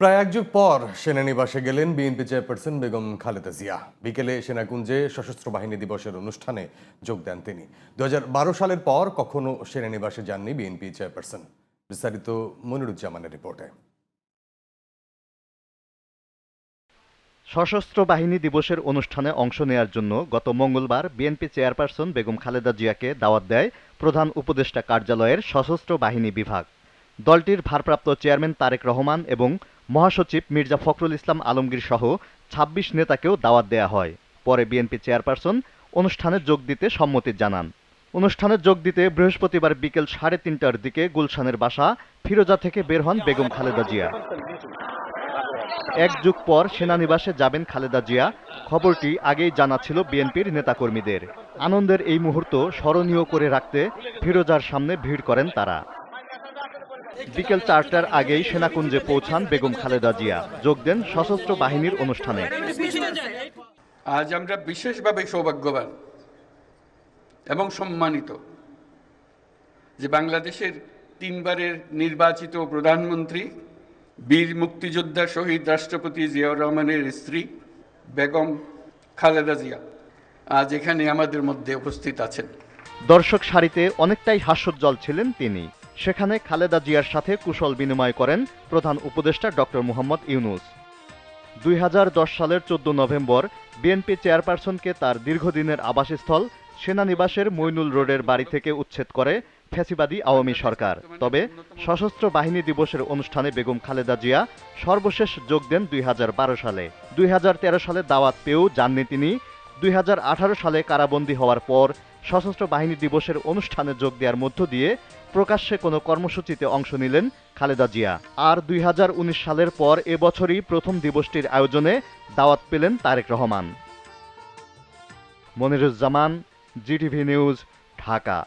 প্রায় এক যুগ পর সেনানিবাসে গেলেন বিএনপি চেয়ারপারসন বেগম খালেদা জিয়া। বিকেলে সেনাকুঞ্জে সশস্ত্র বাহিনী দিবসের অনুষ্ঠানে যোগ দেন তিনি। দু সালের পর কখনো সেনানিবাসে যাননি বিএনপি চেয়ারপারসন। বিস্তারিত মনিরুজ্জামানের রিপোর্টে। সশস্ত্র বাহিনী দিবসের অনুষ্ঠানে অংশ নেয়ার জন্য গত মঙ্গলবার বিএনপি চেয়ারপারসন বেগম খালেদা জিয়াকে দাওয়াত দেয় প্রধান উপদেষ্টা কার্যালয়ের সশস্ত্র বাহিনী বিভাগ। দলটির ভারপ্রাপ্ত চেয়ারম্যান তারেক রহমান এবং মহাসচিব মির্জা ফখরুল ইসলাম আলমগীর সহ ছাব্বিশ নেতাকেও দাওয়াত দেয়া হয়। পরে বিএনপি চেয়ারপারসন অনুষ্ঠানে যোগ দিতে সম্মতি জানান। অনুষ্ঠানে যোগ দিতে বৃহস্পতিবার বিকেল সাড়ে তিনটার দিকে গুলশানের বাসা ফিরোজা থেকে বের হন বেগম খালেদা জিয়া। এক যুগ পর সেনানিবাসে যাবেন খালেদা জিয়া। খবরটি আগেই জানা ছিল বিএনপির নেতাকর্মীদের। আনন্দের এই মুহূর্ত স্মরণীয় করে রাখতে ফিরোজার সামনে ভিড় করেন তারা। বিকেল চারটার আগেই সেনাকুঞ্জে পৌঁছান বেগম খালেদা জিয়া। যোগ দেন সশস্ত্র বাহিনীর অনুষ্ঠানে। আজ আমরা বিশেষভাবে সৌভাগ্যবান এবং সম্মানিত যে বাংলাদেশের তিনবারের নির্বাচিত প্রধানমন্ত্রী বীর মুক্তিযোদ্ধা শহীদ রাষ্ট্রপতি জিয়াউর রহমানের স্ত্রী বেগম খালেদা জিয়া আজ এখানে আমাদের মধ্যে উপস্থিত আছেন। দর্শক সারিতে অনেকটাই হাস্যোজ্জ্বল ছিলেন তিনি। সেখানে খালেদা জিয়ার সাথে কুশল বিনিময় করেন প্রধান উপদেষ্টা ডক্টর মোহাম্মদ ইউনুস। দুই সালের চোদ্দ নভেম্বর, বিএনপি চেয়ারপারসনকে তার দীর্ঘদিনের আবাসস্থল সেনানিবাসের মইনুল রোডের বাড়ি থেকে উচ্ছেদ করে ফ্যাসিবাদী আওয়ামী সরকার। তবে সশস্ত্র বাহিনী দিবসের অনুষ্ঠানে বেগম খালেদা জিয়া সর্বশেষ যোগ দেন দুই হাজার বারো সালে। দুই হাজার তেরো সালে দাওয়াত পেয়েও যাননি তিনি। দুই হাজার আঠারো সালে কারাবন্দী হওয়ার পর সশস্ত্র বাহিনী দিবসের অনুষ্ঠানে যোগ দেওয়ার মধ্য দিয়ে প্রকাশ্যে কোনো কর্মসূচিতে অংশ নিলেন খালেদা জিয়া। আর দুই হাজার উনিশ সালের পর এবছরই প্রথম দিবসটির আয়োজনে দাওয়াত পেলেন Tarek Rahman. Moniruzzaman, GTV news, Dhaka.